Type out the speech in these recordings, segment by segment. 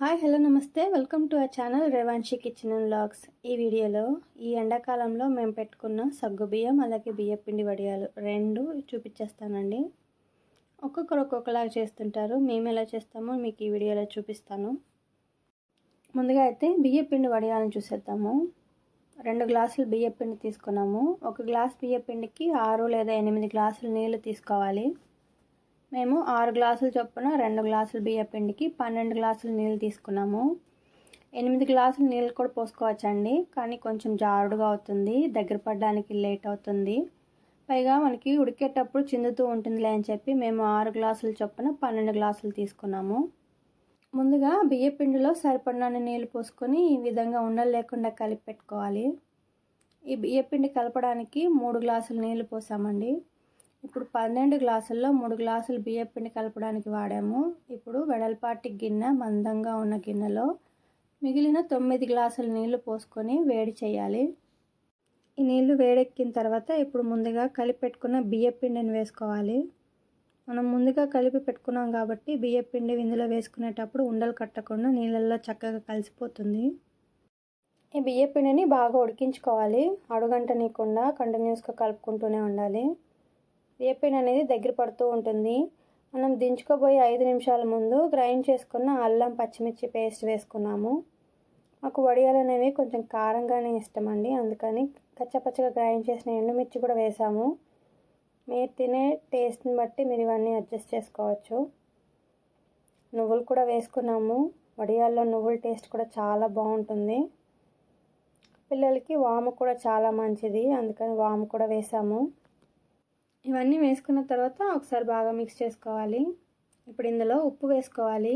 Hi hello నమస్తే. Welcome to our channel Revanshi kitchen and vlogs ఈ వీడియోలో ఈ ఎండాకాలంలో మేము పెట్టుకున్న సగ్గు బియ్యం అలాగే బియ్య పిండి వడియాలు రెండు చూపించేస్తానండి ఒక్కొక్కరు ఒక్కొక్కలాగా చేస్తుంటారు. మేము ఎలా చేస్తామో మీకు ఈ వీడియోలో చూపిస్తాను. ముందుగా అయితే బియ్య పిండి వడియాలను చూసేద్దాము. రెండు గ్లాసులు బియ్య పిండి తీసుకున్నాము. ఒక గ్లాస్ బియ్య పిండికి ఆరు లేదా ఎనిమిది గ్లాసులు నీళ్ళు తీసుకోవాలి. మేము ఆరు గ్లాసుల చొప్పున రెండు గ్లాసులు బియ్య పిండికి పన్నెండు గ్లాసులు నీళ్ళు తీసుకున్నాము. ఎనిమిది గ్లాసులు నీళ్ళు కూడా పోసుకోవచ్చండి కానీ కొంచెం జారుడుగా అవుతుంది దగ్గర పడడానికి లేట్ అవుతుంది. పైగా మనకి ఉడికేటప్పుడు చిందుతూ ఉంటుందిలే అని చెప్పి మేము ఆరు గ్లాసుల చొప్పున పన్నెండు గ్లాసులు తీసుకున్నాము. ముందుగా బియ్య పిండిలో సరిపడినన్ని నీళ్ళు పోసుకొని ఈ విధంగా ఉండలు లేకుండా కలిపి పెట్టుకోవాలి. ఈ బియ్య పిండి కలపడానికి మూడు గ్లాసులు నీళ్ళు పోసామండి. ఇప్పుడు పన్నెండు గ్లాసుల్లో మూడు గ్లాసులు బియ్యం పిండి కలపడానికి వాడాము. ఇప్పుడు వెడల్పాటి గిన్నె మందంగా ఉన్న గిన్నెలో మిగిలిన తొమ్మిది గ్లాసుల నీళ్ళు పోసుకొని వేడి చేయాలి. ఈ నీళ్ళు వేడెక్కిన తర్వాత ఇప్పుడు ముందుగా కలిపి పెట్టుకున్న బియ్యం పిండిని వేసుకోవాలి. మనం ముందుగా కలిపి పెట్టుకున్నాం కాబట్టి బియ్యం పిండి ఇందులో వేసుకునేటప్పుడు ఉండలు కట్టకుండా నీళ్ళల్లో చక్కగా కలిసిపోతుంది. ఈ బియ్య పిండిని బాగా ఉడికించుకోవాలి. అడుగంటనీయకుండా కంటిన్యూస్గా కలుపుకుంటూనే ఉండాలి. వేపిన్ అనేది దగ్గర పడుతూ ఉంటుంది. మనం దించుకోబోయే ఐదు నిమిషాల ముందు గ్రైండ్ చేసుకున్న అల్లం పచ్చిమిర్చి పేస్ట్ వేసుకున్నాము. మాకు వడియాలు అనేవి కొంచెం కారంగానే ఇష్టం అండి అందుకని కచ్చపచ్చగా గ్రైండ్ చేసిన ఎండుమిర్చి కూడా వేసాము. మీరు తినే టేస్ట్ని బట్టి మీరు ఇవన్నీ అడ్జస్ట్ చేసుకోవచ్చు. నువ్వులు కూడా వేసుకున్నాము. వడియాల్లో నువ్వుల టేస్ట్ కూడా చాలా బాగుంటుంది. పిల్లలకి వాము కూడా చాలా మంచిది. అందుకని వాము కూడా వేసాము. ఇవన్నీ వేసుకున్న తర్వాత ఒకసారి బాగా మిక్స్ చేసుకోవాలి. ఇప్పుడు ఇందులో ఉప్పు వేసుకోవాలి.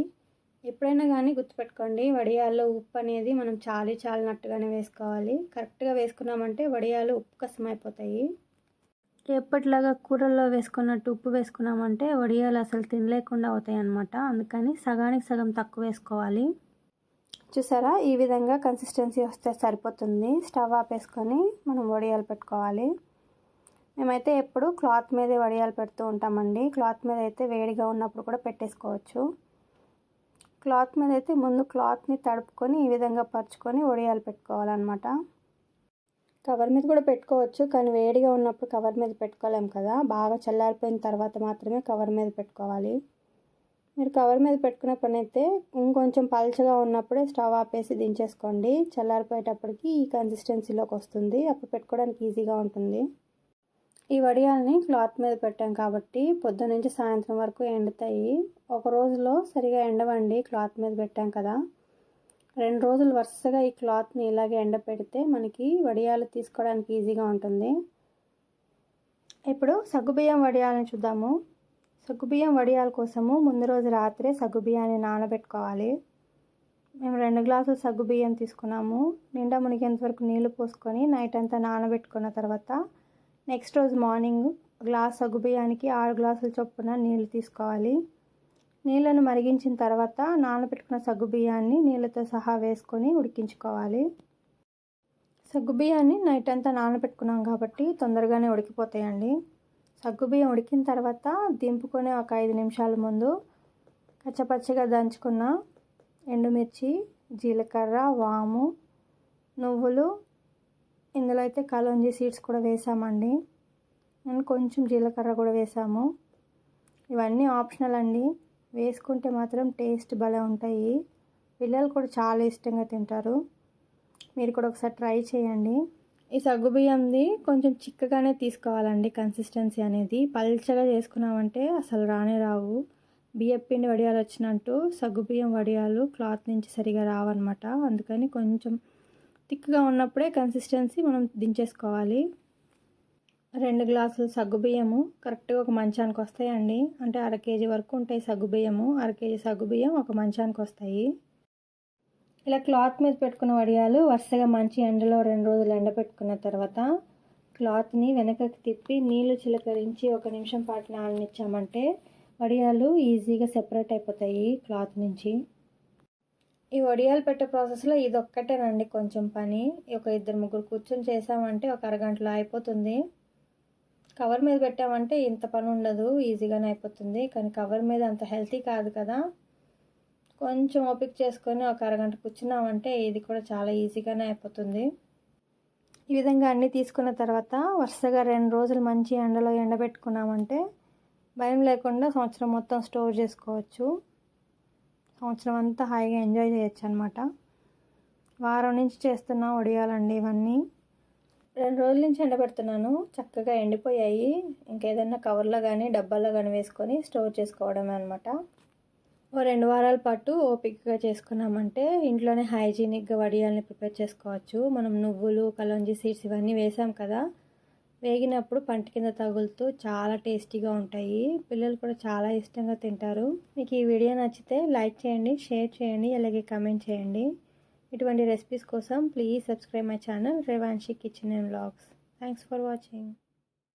ఎప్పుడైనా కానీ గుర్తుపెట్టుకోండి వడియాల్లో ఉప్పు అనేది మనం చాలి చాలినట్టుగానే వేసుకోవాలి. కరెక్ట్గా వేసుకున్నామంటే వడియాలు ఉప్పు కష్టమైపోతాయి అయిపోతాయి ఎప్పటిలాగా కూరల్లో వేసుకున్నట్టు ఉప్పు వేసుకున్నామంటే వడియాలు అసలు తినలేకుండా అవుతాయి అన్నమాట అందుకని సగానికి సగం తక్కువ వేసుకోవాలి. చూసారా? ఈ విధంగా కన్సిస్టెన్సీ వస్తే సరిపోతుంది. స్టవ్ ఆపేసుకొని మనం వడియాలు పెట్టుకోవాలి. మేమైతే ఎప్పుడు క్లాత్ మీదే వడియాలు పెడుతూ ఉంటామండి. క్లాత్ మీద అయితే వేడిగా ఉన్నప్పుడు కూడా పెట్టేసుకోవచ్చు. క్లాత్ మీద అయితే ముందు క్లాత్ని తడుపుకొని ఈ విధంగా పరుచుకొని వడియాలు పెట్టుకోవాలన్నమాట. కవర్ మీద కూడా పెట్టుకోవచ్చు కానీ వేడిగా ఉన్నప్పుడు కవర్ మీద పెట్టుకోలేము కదా. బాగా చల్లారిపోయిన తర్వాత మాత్రమే కవర్ మీద పెట్టుకోవాలి. మీరు కవర్ మీద పెట్టుకునే పని అయితే ఇంకొంచెం పల్చగా ఉన్నప్పుడే స్టవ్ ఆపేసి దించేసుకోండి. చల్లారిపోయేటప్పటికి ఈ కన్సిస్టెన్సీలోకి వస్తుంది. అప్పుడు పెట్టుకోవడానికి ఈజీగా ఉంటుంది. ఈ వడియాల్ని క్లాత్ మీద పెట్టాం కాబట్టి పొద్దున్న నుంచి సాయంత్రం వరకు ఎండుతాయి. ఒక రోజులో సరిగా ఎండవండి క్లాత్ మీద పెట్టాం కదా. రెండు రోజులు వరుసగా ఈ క్లాత్ని ఇలాగే ఎండపెడితే మనకి వడియాలు తీసుకోవడానికి ఈజీగా ఉంటుంది. ఇప్పుడు సగ్గుబియ్యం వడియాలని చూద్దాము. సగ్గుబియ్యం వడియాల కోసము ముందు రోజు రాత్రే సగ్గుబియ్యాన్ని నానబెట్టుకోవాలి. మేము రెండు గ్లాసులు సగ్గుబియ్యం తీసుకున్నాము. నిండా మునిగేంత వరకు నీళ్ళు పోసుకొని నైట్ అంతా నానబెట్టుకున్న తర్వాత నెక్స్ట్ రోజు మార్నింగ్ గ్లాస్ సగ్గుబియ్యానికి ఆరు గ్లాసుల చొప్పున నీళ్ళు తీసుకోవాలి. నీళ్ళను మరిగించిన తర్వాత నానబెట్టుకున్న సగ్గుబియ్యాన్ని నీళ్ళతో సహా వేసుకొని ఉడికించుకోవాలి. సగ్గుబియ్యాన్ని నైట్ అంతా నానబెట్టుకున్నాం కాబట్టి తొందరగానే ఉడికిపోతాయండి. సగ్గుబియ్యం ఉడికిన తర్వాత దింపుకొని ఒక ఐదు నిమిషాల ముందు కచ్చపచ్చగా దంచుకున్న ఎండుమిర్చి జీలకర్ర వాము నువ్వులు ఇందులో అయితే కలోంజీ సీడ్స్ కూడా వేసామండి. అండ్ కొంచెం జీలకర్ర కూడా వేసాము. ఇవన్నీ ఆప్షనల్ అండి. వేసుకుంటే మాత్రం టేస్ట్ భలే ఉంటాయి. పిల్లలు కూడా చాలా ఇష్టంగా తింటారు. మీరు కూడా ఒకసారి ట్రై చేయండి. ఈ సగ్గుబియ్యంది కొంచెం చిక్కగానే తీసుకోవాలండి కన్సిస్టెన్సీ అనేది. పల్చగా చేసుకున్నామంటే అసలు రానే రావు. బియ్యం పిండి వడియాలు వచ్చినట్టు సగ్గుబియ్యం వడియాలు క్లాత్ నుంచి సరిగా రావన్నమాట. అందుకని కొంచెం థిక్గా ఉన్నప్పుడే కన్సిస్టెన్సీ మనం దించేసుకోవాలి. రెండు గ్లాసులు సగ్గుబియ్యము కరెక్ట్గా ఒక మంచానికి వస్తాయండి. అంటే అర కేజీ వరకు ఉంటాయి సగ్గుబియ్యము అర కేజీ సగ్గుబియ్యం ఒక మంచానికి వస్తాయి. ఇలా క్లాత్ మీద పెట్టుకున్న వడియాలు వరుసగా మంచి ఎండలో రెండు రోజులు ఎండ పెట్టుకున్న తర్వాత క్లాత్ని వెనకకి తిప్పి నీళ్ళు చిలకరించి ఒక నిమిషం పాటు నాననిచ్చామంటే వడియాలు ఈజీగా సెపరేట్ అయిపోతాయి క్లాత్ నుంచి. ఈ వడియాలు పెట్టే ప్రాసెస్లో ఇది ఒక్కటేనండి కొంచెం పని. ఒక ఇద్దరు ముగ్గురు కూర్చొని చేసామంటే ఒక అరగంటలో అయిపోతుంది. కవర్ మీద పెట్టామంటే ఇంత పని ఉండదు ఈజీగానే అయిపోతుంది. కానీ కవర్ మీద అంత హెల్తీ కాదు కదా. కొంచెం ఓపిక చేసుకొని ఒక అరగంట కూర్చున్నామంటే ఇది కూడా చాలా ఈజీగానే అయిపోతుంది. ఈ విధంగా అన్నీ తీసుకున్న తర్వాత వరుసగా రెండు రోజులు మంచి ఎండలో ఎండబెట్టుకున్నామంటే భయం లేకుండా సంవత్సరం మొత్తం స్టోర్ చేసుకోవచ్చు. సంవత్సరం అంతా హాయిగా ఎంజాయ్ చేయొచ్చు అనమాట వారం నుంచి చేస్తున్న వడియాలండి ఇవన్నీ. రెండు రోజుల నుంచి ఎండబెడుతున్నాను. చక్కగా ఎండిపోయాయి. ఇంకేదైనా కవర్లో కానీ డబ్బాలో కానీ వేసుకొని స్టోర్ చేసుకోవడమే అనమాట. ఓ రెండు వారాల పాటు ఓపికగా చేసుకున్నామంటే ఇంట్లోనే హైజీనిక్గా వడియాలని ప్రిపేర్ చేసుకోవచ్చు. మనం నువ్వులు కలంజీ సీడ్స్ ఇవన్నీ వేసాం కదా. వేగినప్పుడు పంట కింద తగులుతూ చాలా టేస్టీగా ఉంటాయి. పిల్లలు కూడా చాలా ఇష్టంగా తింటారు. మీకు ఈ వీడియో నచ్చితే లైక్ చేయండి షేర్ చేయండి అలాగే కమెంట్ చేయండి. ఇటువంటి రెసిపీస్ కోసం please subscribe my channel Revanshi kitchen and vlogs thanks for watching.